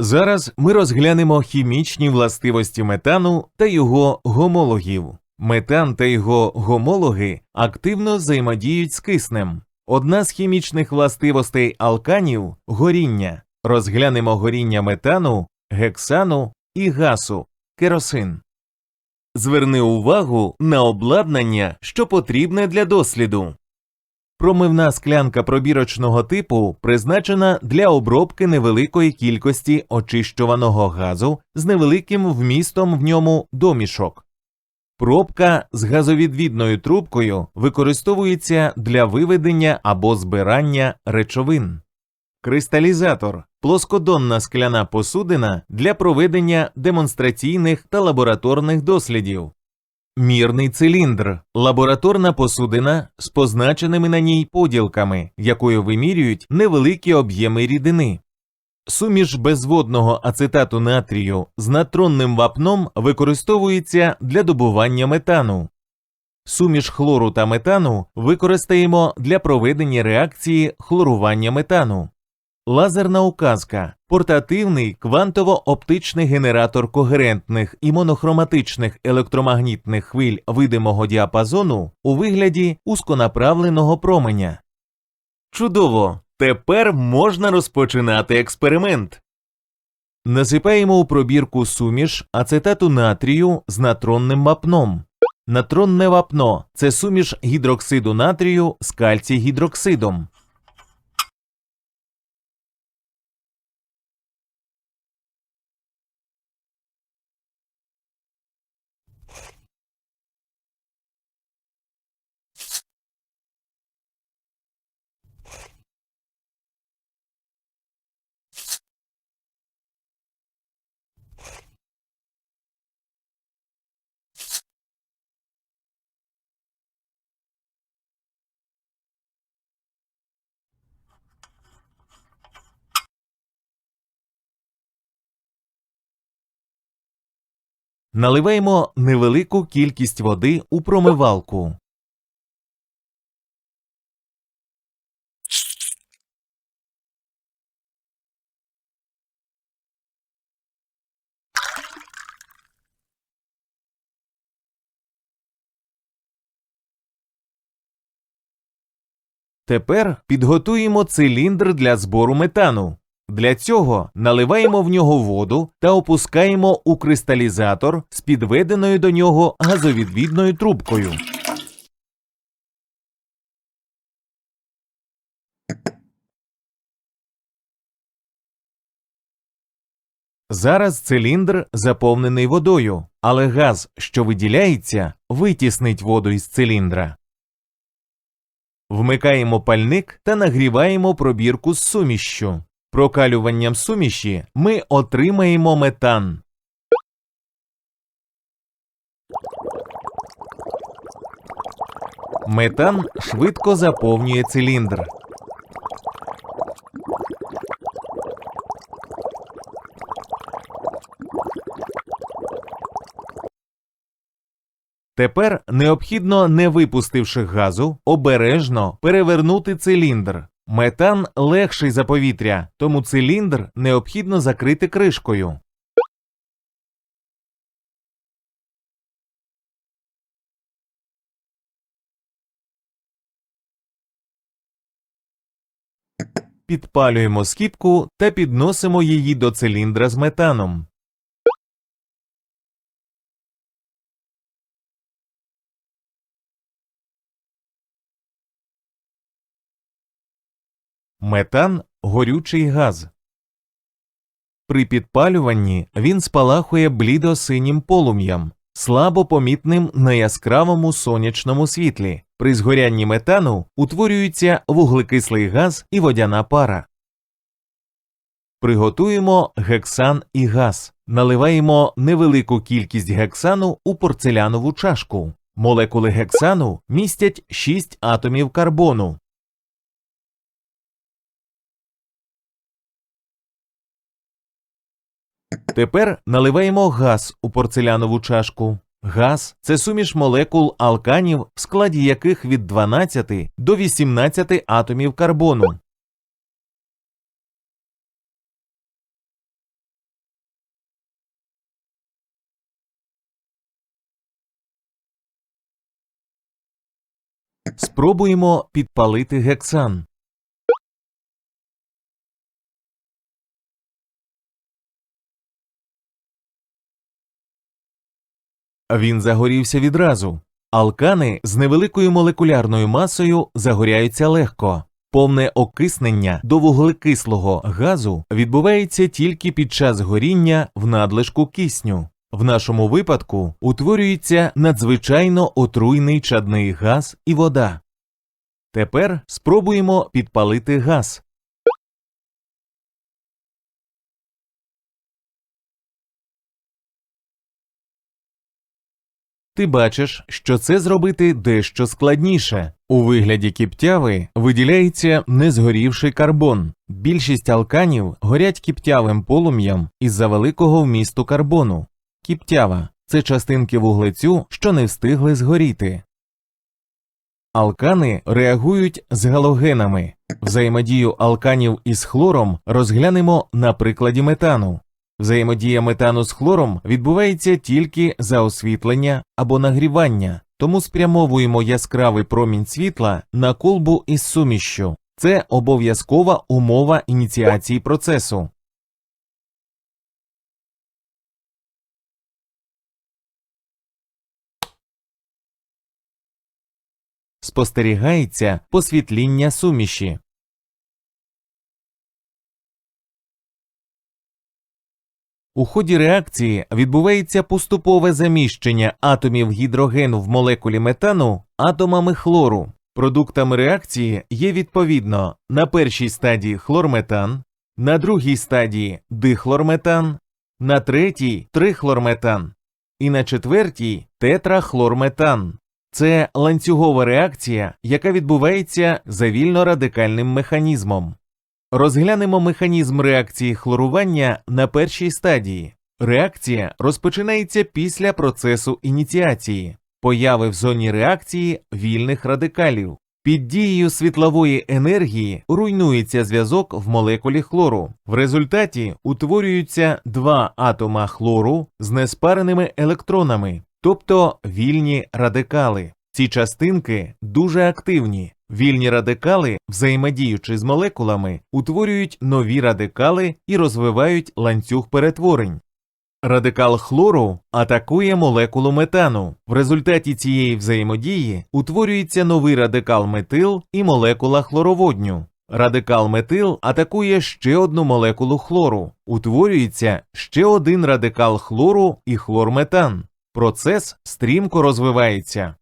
Зараз ми розглянемо хімічні властивості метану та його гомологів. Метан та його гомологи активно взаємодіють з киснем. Одна з хімічних властивостей алканів горіння. Розглянемо горіння метану, гексану і гасу керосин. Зверни увагу на обладнання, що потрібне для досліду. Промивна склянка пробірочного типу призначена для обробки невеликої кількості очищуваного газу з невеликим вмістом в ньому домішок. Пробка з газовідвідною трубкою використовується для виведення або збирання речовин. Кристалізатор плоскодонна скляна посудина для проведення демонстраційних та лабораторних дослідів. Мірний циліндр лабораторна посудина з позначеними на ній поділками, якою вимірюють невеликі об'єми рідини. Суміш безводного ацетату натрію з натронним вапном використовується для добування метану. Суміш хлору та метану використаємо для проведення реакції хлорування метану. Лазерна указка портативний квантово-оптичний генератор когерентних і монохроматичних електромагнітних хвиль видимого діапазону у вигляді узконаправленого променя. Чудово! Тепер можна розпочинати експеримент. Насипаємо у пробірку суміш ацетату натрію з натронним вапном. Натронне вапно це суміш гідроксиду натрію з кальцій-гідроксидом. Наливаємо невелику кількість води у промивалку. Тепер підготуємо циліндр для збору метану. Для цього наливаємо в нього воду та опускаємо у кристалізатор з підведеною до нього газовідвідною трубкою. Зараз циліндр заповнений водою, але газ, що виділяється, витіснить воду із циліндра. Вмикаємо пальник та нагріваємо пробірку з сумішшю. Прокалюванням суміші ми отримаємо метан. Метан швидко заповнює циліндр. Тепер необхідно, не випустивши газу, обережно перевернути циліндр. Метан легший за повітря, тому циліндр необхідно закрити кришкою. Підпалюємо скіпку та підносимо її до циліндра з метаном. Метан горючий газ. При підпалюванні він спалахує блідо-синім полум'ям, слабо помітним на яскравому сонячному світлі. При згорянні метану утворюється вуглекислий газ і водяна пара. Приготуємо гексан і газ. Наливаємо невелику кількість гексану у порцелянову чашку. Молекули гексану містять 6 атомів карбону. Тепер наливаємо газ у порцелянову чашку. Газ це суміш молекул алканів, в складі яких від 12 до 18 атомів карбону. Спробуємо підпалити гексан. Він загорівся відразу. Алкани з невеликою молекулярною масою загоряються легко. Повне окиснення до вуглекислого газу відбувається тільки під час горіння в надлишку кисню. В нашому випадку утворюється надзвичайно отруйний чадний газ і вода. Тепер спробуємо підпалити газ. Ти бачиш, що це зробити дещо складніше. У вигляді кіптяви виділяється незгорівший карбон. Більшість алканів горять кіптявим полум'ям із-за великого вмісту карбону. Кіптява це частинки вуглецю, що не встигли згоріти. Алкани реагують з галогенами. Взаємодію алканів із хлором розглянемо на прикладі метану. Взаємодія метану з хлором відбувається тільки за освітлення або нагрівання, тому спрямовуємо яскравий промінь світла на колбу із сумішшю. Це обов'язкова умова ініціації процесу. Спостерігається посвітління суміші. У ході реакції відбувається поступове заміщення атомів гідрогену в молекулі метану атомами хлору. Продуктами реакції є відповідно на першій стадії хлорметан, на другій стадії дихлорметан, на третій трихлорметан і на четвертій тетрахлорметан. Це ланцюгова реакція, яка відбувається за вільно-радикальним механізмом. Розглянемо механізм реакції хлорування на першій стадії. Реакція розпочинається після процесу ініціації, появи в зоні реакції вільних радикалів. Під дією світлової енергії руйнується зв'язок в молекулі хлору. В результаті утворюються два атома хлору з неспареними електронами, тобто вільні радикали. Ці частинки дуже активні. Вільні радикали, взаємодіючи з молекулами, утворюють нові радикали і розвивають ланцюг перетворень. Радикал хлору атакує молекулу метану. В результаті цієї взаємодії утворюється новий радикал метил і молекула хлороводню. Радикал метил атакує ще одну молекулу хлору. Утворюється ще один радикал хлору і хлорметан. Процес стрімко розвивається.